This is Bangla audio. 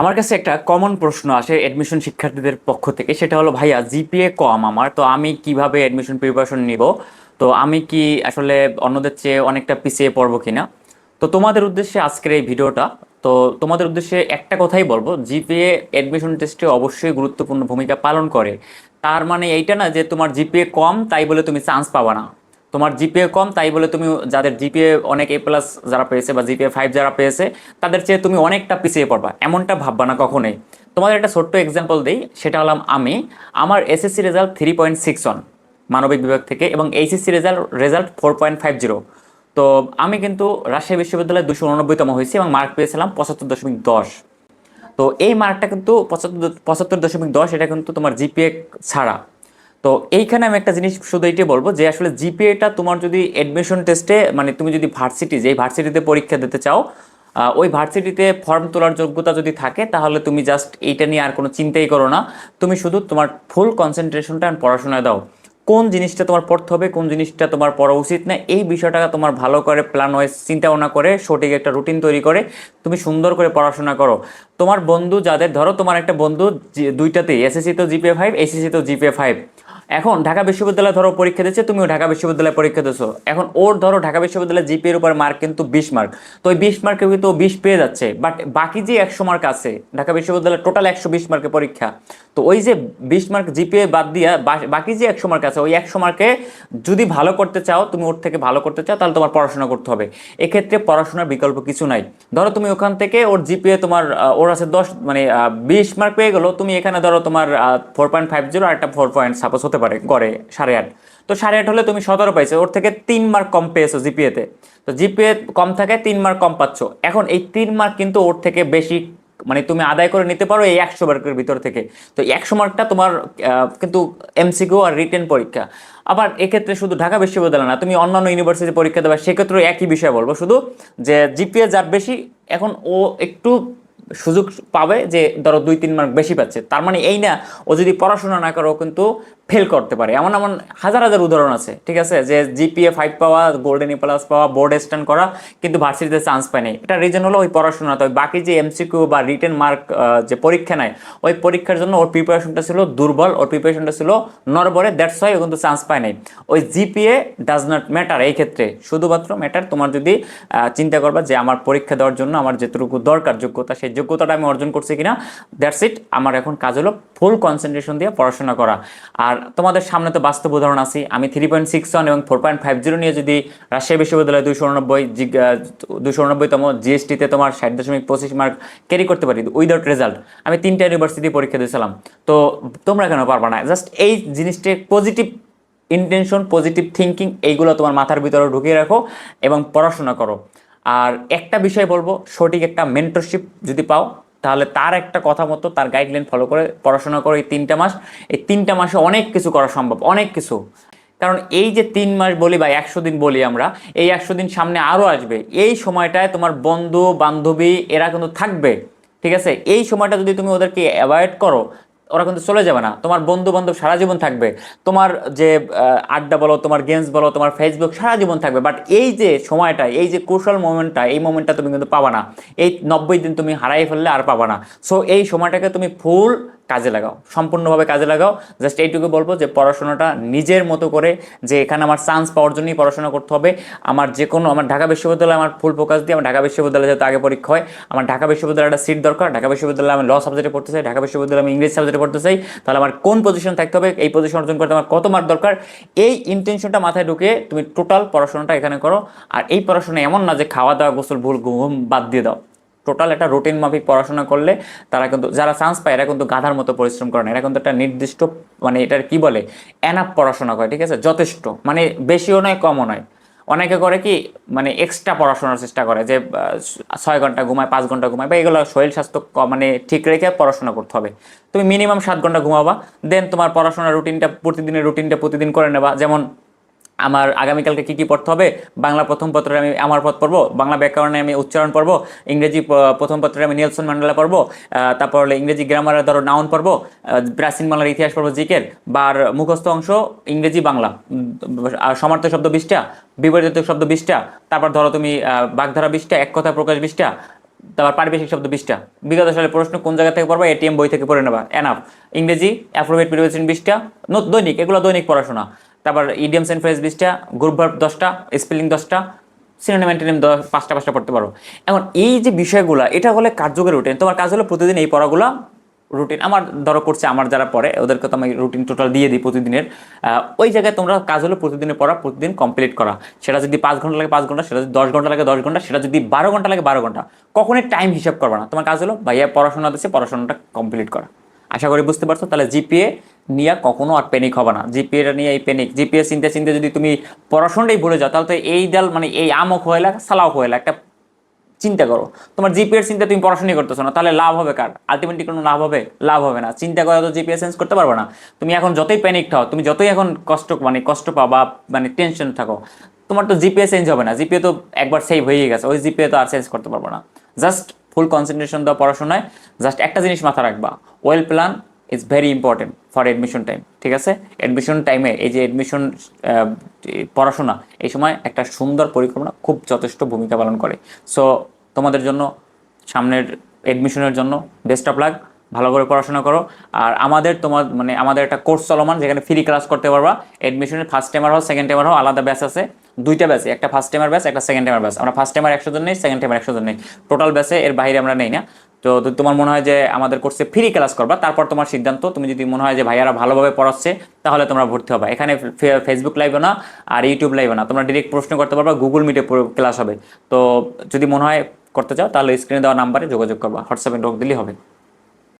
আমার কাছে একটা কমন প্রশ্ন আসে অ্যাডমিশন শিক্ষার্থীদের পক্ষ থেকে, সেটা হলো, ভাইয়া জিপিএ কম আমার, তো আমি কীভাবে অ্যাডমিশন প্রিপারেশন নিব? তো আমি কি আসলে অন্যদের চেয়ে অনেকটা পিছিয়ে পড়ব কিনা? তো তোমাদের উদ্দেশ্যে আজকের এই ভিডিওটা, তো তোমাদের উদ্দেশ্যে একটা কথাই বলব জিপিএ অ্যাডমিশন টেস্টে অবশ্যই গুরুত্বপূর্ণ ভূমিকা পালন করে। তার মানে এইটা না যে তোমার জিপিএ কম, তাই বলে তুমি চান্স পাবা না। তোমার জিপিএ কম, তাই বলে তুমি যাদের জিপিএ অনেক এ প্লাস যারা পেয়েছে বা জিপিএ ফাইভ যারা পেয়েছে, তাদের চেয়ে তুমি অনেকটা পিছিয়ে পড়বা। এমনটা ভাববা না কখনোই। তোমাদের একটা ছোট্ট এক্সাম্পল দিই, সেটা হলাম আমি। আমার SSC result three point six one মানবিক বিভাগ থেকে এবং HSC result result four point five zero তো আমি কিন্তু রাজশাহী বিশ্ববিদ্যালয়ে দুশো উননব্বইতম হয়েছি এবং মার্ক পেয়েছিলাম পঁচাত্তর দশমিক দশ। তো এই মার্কটা কিন্তু পঁচাত্তর পঁচাত্তর দশমিক দশ, এটা কিন্তু তোমার জিপিএ ছাড়া। তো এইখানে আমি একটা জিনিস শুধু এইটাই বলব যে আসলে জিপিএটা তোমার যদি অ্যাডমিশন টেস্টে মানে তুমি যদি ভার্সিটি যেই ভার্সিটিতে পরীক্ষা দিতে চাও ওই ভার্সিটিতে ফর্ম তোলার যোগ্যতা যদি থাকে, তাহলে তুমি জাস্ট এইটা নিয়ে আর কোনো চিন্তাই করো না। তুমি শুধু তোমার ফুল কনসেন্ট্রেশনটা পড়াশোনায় দাও। কোন জিনিসটা তোমার পড়তে হবে, কোন জিনিসটা তোমার পড়া উচিত না, এই বিষয়টা তোমার ভালো করে প্ল্যান ওয়াইজ চিন্তা ভাবনা করে, সঠিক একটা রুটিন তৈরি করে, তুমি সুন্দর করে পড়াশোনা করো। তোমার বন্ধু যাদের, ধরো তোমার একটা বন্ধু দুইটাতেই এসএসসি তো জিপিএ ফাইভ এসএসসি তো জিপিএ ফাইভ এখন ঢাকা বিশ্ববিদ্যালয়ে ধরো পরীক্ষা দিচ্ছে, তুমিও ঢাকা বিশ্ববিদ্যালয়ে পরীক্ষা দিচ্ছ এখন ওর ধরো ঢাকা বিশ্ববিদ্যালয়ে জিপিএর উপর মার্ক কিন্তু বিশ মার্ক তো ওই বিশ মার্কে কিন্তু বিশ পেয়ে যাচ্ছে বাট বাকি যে একশো মার্ক আছে, ঢাকা বিশ্ববিদ্যালয়ের টোটাল একশো বিশ মার্কের পরীক্ষা। তো ওই যে বিশ মার্ক জিপিএ বাদ দিয়া বাকি যে একশো মার্ক আছে, ওই একশো মার্কে যদি ভালো করতে চাও, তুমি ওর থেকে ভালো করতে চাও, তাহলে তোমার পড়াশোনা করতে হবে। এক্ষেত্রে পড়াশোনার বিকল্প কিছু নাই। ধরো তুমি ওখান থেকে ওর জিপিএ তোমার ওর আছে দশ মানে বিশ মার্ক পেয়ে গেলো, তুমি এখানে ধরো তোমার ফোর পয়েন্ট ফাইভ জিরো আর একটা ফোর পয়েন্ট সাপোজ হতে পারে গড়ে সাড়ে আট। তো সাড়ে আট হলে তুমি সতেরো পাইছো, ওর থেকে তিন মার্ক কম পেয়েছ জিপিএতে তো। জিপিএ কম থাকে, তিন মার্ক কম পাচ্ছ। এখন এই তিন মার্ক কিন্তু ওর থেকে বেশি মানে তুমি আদায় করে নিতে পারো এই একশো মার্কের ভিতর থেকে। তো একশো মার্কটা তোমার কিন্তু এমসিকিউ আর রিটেন পরীক্ষা। আবার এক্ষেত্রে শুধু ঢাকা বিশ্ববিদ্যালয় না, তুমি অন্যান্য ইউনিভার্সিটি পরীক্ষা দেবে, সেক্ষেত্রেও একই বিষয় বলব। শুধু যে জিপিএ যার বেশি, এখন ও একটু সুযোগ পাবে যে ধরো দুই, তিন মার্ক বেশি পাচ্ছে। তার মানে এই না, ও যদি পড়াশোনা না করে কিন্তু ফেল করতে পারে। এমন এমন হাজার হাজার উদাহরণ আছে, ঠিক আছে? যে জিপিএ ফাইভ পাওয়া গোল্ডেন প্লাস পাওয়া বোর্ড স্ট্যান্ড করা, কিন্তু ভার্সিটিতে চান্স পায় নাই। এটা রিজন হলো ওই পড়াশোনা, তবে বাকি যে এমসিকিউ বা রিটেন মার্ক যে পরীক্ষা নেয়, ওই পরীক্ষার জন্য ওর প্রিপারেশনটা ছিল দুর্বল, ওর প্রিপারেশনটা ছিল নরবরে দ্যাটস ওয়াই ও কিন্তু চান্স পায় নাই। ওই জিপিএ ডাজ নট ম্যাটার এই ক্ষেত্রে। শুধুমাত্র ম্যাটার তোমার যদি চিন্তা করবা যে আমার পরীক্ষা দেওয়ার জন্য আমার যেটুকু দরকার যোগ্যতা, সেই যোগ্যতাটা আমি অর্জন করছি কিনা দ্যাটস ইট আমার এখন কাজ হলো ফুল কনসেন্ট্রেশন দিয়ে পড়াশোনা করা। আর তোমাদের সামনে তো বাস্তব উদাহরণ আছে। আমি থ্রি পয়েন্ট সিক্স ওয়ান এবং ফোর পয়েন্ট ফাইভ জিরো নিয়ে যদি রাজশাহী বিশ্ববিদ্যালয়ে দুশো উননব্বই দুশো উননব্বইতম জিএসটিতে তোমার ষাট দশমিক পঁচিশ মার্ক ক্যারি করতে পারি উইদাউট রেজাল্ট আমি তিনটা ইউনিভার্সিটি পরীক্ষা দিয়েছিলাম। তো তোমরা কেন পারবা না? জাস্ট এই জিনিসটি পজিটিভ ইন্টেনশন পজিটিভ থিঙ্কিং এইগুলো তোমার মাথার ভিতরে ঢুকিয়ে রাখো এবং পড়াশোনা করো। আর একটা বিষয় বলব, সঠিক একটা মেন্টরশিপ যদি পাও তাহলে তার একটা কথা মতো তার গাইডলাইন ফলো করে, পড়াশোনা করে এই তিনটা মাস। এই তিনটা মাসে অনেক কিছু করা সম্ভব, অনেক কিছু। কারণ এই যে তিন মাস বলি বা একশো দিন বলি আমরা, এই একশো দিন সামনে আরও আসবে। এই সময়টায় তোমার বন্ধু, বান্ধবী, এরা কিন্তু থাকবে, ঠিক আছে? এই সময়টা যদি তুমি ওদেরকে অ্যাভয়েড করো ওরা কিন্তু চলে যাবে না। তোমার বন্ধু বান্ধব সারা জীবন থাকবে। তোমার যে আড্ডা বলো, তোমার গেমস বলো, তোমার ফেসবুক সারা জীবন থাকবে। বাট এই যে সময়টা, এই যে কৌশল মোমেন্টটা এই মোমেন্টটা তুমি কিন্তু পাবা না। এই নব্বই দিন তুমি হারাই ফেললে আর পাবা না। সো এই সময়টাকে তুমি ফুল কাজে লাগাও, সম্পূর্ণভাবে কাজে লাগাও। জাস্ট এইটুকু বলব যে পড়াশোনাটা নিজের মতো করে যে এখানে আমার চান্স পাওয়ার জন্যই পড়াশোনা করতে হবে। আমার যে কোনো, আমার ঢাকা বিশ্ববিদ্যালয়ে আমার ফুল ফোকাস দিয়ে আমার ঢাকা বিশ্ববিদ্যালয়ে যেহেতু আগে পরীক্ষা হয়, আমার ঢাকা বিশ্ববিদ্যালয়ে সিট দরকার। ঢাকা বিশ্ববিদ্যালয়ে আমি ল সাবজেক্টে পড়তে চাই, ঢাকা বিশ্ববিদ্যালয়ে আমি ইংরেজি সাবজেক্টে পড়তে চাই। তাহলে আমার কোন পজিশন থাকতে হবে, এই পজিশন অর্জন করতে আমার কত মার্ক দরকার? এই ইন্টেনশনটা মাথায় ঢুকে তুমি টোটাল পড়াশোনাটা এখানে করো। আর এই পড়াশোনা এমন না যে খাওয়া দাওয়া গোসল, ভুল ঘুম বাদ দিয়ে দাও। টোটাল একটা রুটিন মাফিক পড়াশোনা করলে তারা কিন্তু, যারা চান্স পায়, এরা কিন্তু গাধার মতো পরিশ্রম করে না। এরা কিন্তু একটা নির্দিষ্ট মানে এটার কি বলে এনাফ পড়াশোনা করে, ঠিক আছে? যথেষ্ট। মানে বেশিও নয়, কমও নয়। অনেকে করে কি মানে এক্সট্রা পড়াশোনার চেষ্টা করে যে ছয় ঘণ্টা ঘুমায়, পাঁচ ঘণ্টা ঘুমায়, বা এগুলো শরীর স্বাস্থ্য মানে ঠিক রেখে পড়াশোনা করতে হবে। তুমি মিনিমাম সাত ঘণ্টা ঘুমাবা দেন তোমার পড়াশোনার রুটিনটা প্রতিদিনের রুটিনটা প্রতিদিন করে নেবা। যেমন আমার আগামীকালকে কি কি পড়তে হবে? বাংলা প্রথম পত্রে আমি আমার পথ পড়ব, বাংলা ব্যাকরণে আমি উচ্চারণ পড়ব, ইংরেজি প্রথম পত্রে আমি নেলসন ম্যান্ডেলা পড়ব তারপর ইংরেজি গ্রামারের ধরো নাউন পড়ব প্রাচীন বাংলার ইতিহাস পড়ব জিকের, বার মুখস্থ অংশ ইংরেজি বাংলা সমার্থ শব্দ বিশটা, বিপরীত শব্দ বিশটা, তারপর ধরো তুমি বাগধারা বিশটা, এক কথা প্রকাশ বিশটা, তারপর পারিবেশিক শব্দ বিশটা। বিগত সালের প্রশ্ন কোন জায়গা থেকে পড়বা? এটিএম বই থেকে পড়ে নেবা। এনাফ ইংরেজি অ্যাপ্রোভেট প্রিপারেশন বিশটা দৈনিক, এগুলো দৈনিক পড়াশোনা। তারপর ইডিয়ামস এন্ড ফ্রেজ বিশটা গ্রুপ ভার্ব দশটা স্পেলিং দশটা অ্যান্টোনিম দশ পাঁচটা পাঁচটা পড়তে পারো। এখন এই যে বিষয়গুলো, এটা হলে কার্যকরী রুটিন তোমার কাজ হলো প্রতিদিন এই পড়াগুলো রুটিন আমার ধরো করছে আমার যারা পড়ে, ওদেরকে তো আমি রুটিন টোটাল দিয়ে দিই প্রতিদিনের। ওই জায়গায় তোমরা কাজ হলো প্রতিদিনের পড়া, প্রতিদিন কমপ্লিট করা। সেটা যদি পাঁচ ঘণ্টা লাগে পাঁচ ঘণ্টা, সেটা যদি দশ ঘণ্টা লাগে দশ ঘণ্টা, সেটা যদি বারো ঘণ্টা লাগে বারো ঘণ্টা। কখনোই টাইম হিসাব করবে না। তোমার কাজ হলো, ভাইয়া পড়াশোনা দিচ্ছে পড়াশোনাটা কমপ্লিট করা। আশা করি বুঝতে পারছ, তাহলে জিপিএ নিয়ে কখনো আর প্যানিক হবে না। জিপিএটা নিয়ে এই প্যানিক জিপিএ চিনতে চিনতে যদি তুমি পড়াশোনাটাই ভুলে যাও, তাহলে তো এই ডাল মানে এই আমক হয়ে সালাও হয়ে একটা চিন্তা করো, তোমার জিপিএর চিন্তা তুমি পড়াশোনাই করতেছো না, তাহলে লাভ হবে কার? আলটিমেটলি কোনো লাভ হবে? লাভ হবে না। চিন্তা করে তো জিপিএ চেঞ্জ করতে পারবে না। তুমি এখন যতই প্যানিক থাও তুমি যতই এখন কষ্ট মানে কষ্ট পাও বা মানে টেনশন থাকো, তোমার তো জিপিএ চেঞ্জ হবে না। জিপিএ তো একবার সেভ হয়ে গেছে, ওই জিপিএ তো আর চেঞ্জ করতে পারব না। জাস্ট ফুল কনসেন্ট্রেশন দাও পড়াশোনায় জাস্ট একটা জিনিস মাথা রাখবা well plan is very important for admission time ঠিক আছে? এডমিশন টাইমে এই যে এডমিশন পড়াশোনা, এই সময় একটা সুন্দর পরিকল্পনা খুব যথেষ্ট ভূমিকা পালন করে। সো তোমাদের জন্য সামনের এডমিশনের জন্য বেস্ট অফ লাক ভালো করে পড়াশোনা করো। আর আমাদের তোমার মানে আমাদের একটা কোর্স চলমান, যেখানে ফ্রি ক্লাস করতে পারবা। এডমিশনের ফার্স্ট টাইমার হোক সেকেন্ড টাইমার হোক আলাদা ব্যাচ আছে। দুইটা ব্যাচে একটা ফার্স্ট টাইমার ব্যাচ একটা সেকেন্ড টাইমার ব্যাচ আমরা ফার্স্ট টাইমার একশো জন নেই সেকেন্ড টাইমার একশো জন নেই। টোটাল ব্যাচে এর বাইরে আমরা নেই না। তো তোমার মনে হয় যে আমাদের কোর্সে ফ্রি ক্লাস করবা, তারপর তোমার সিদ্ধান্ত। তুমি যদি মনে হয় যে ভাইয়ারা ভালোভাবে পড়াচ্ছে, তাহলে তোমরা ভর্তি হবে। এখানে ফেসবুক লাইভে না, আর ইউটিউব লাইভে না। তোমরা ডিরেক্ট প্রশ্ন করতে পারবা গুগল মিটে ক্লাস হবে। তো যদি মনে হয় করতে চাও, তাহলে স্ক্রিনে দেওয়া নাম্বারে যোগাযোগ করবা। হোয়াটসঅ্যাপে ঢোক দিলেই হবে।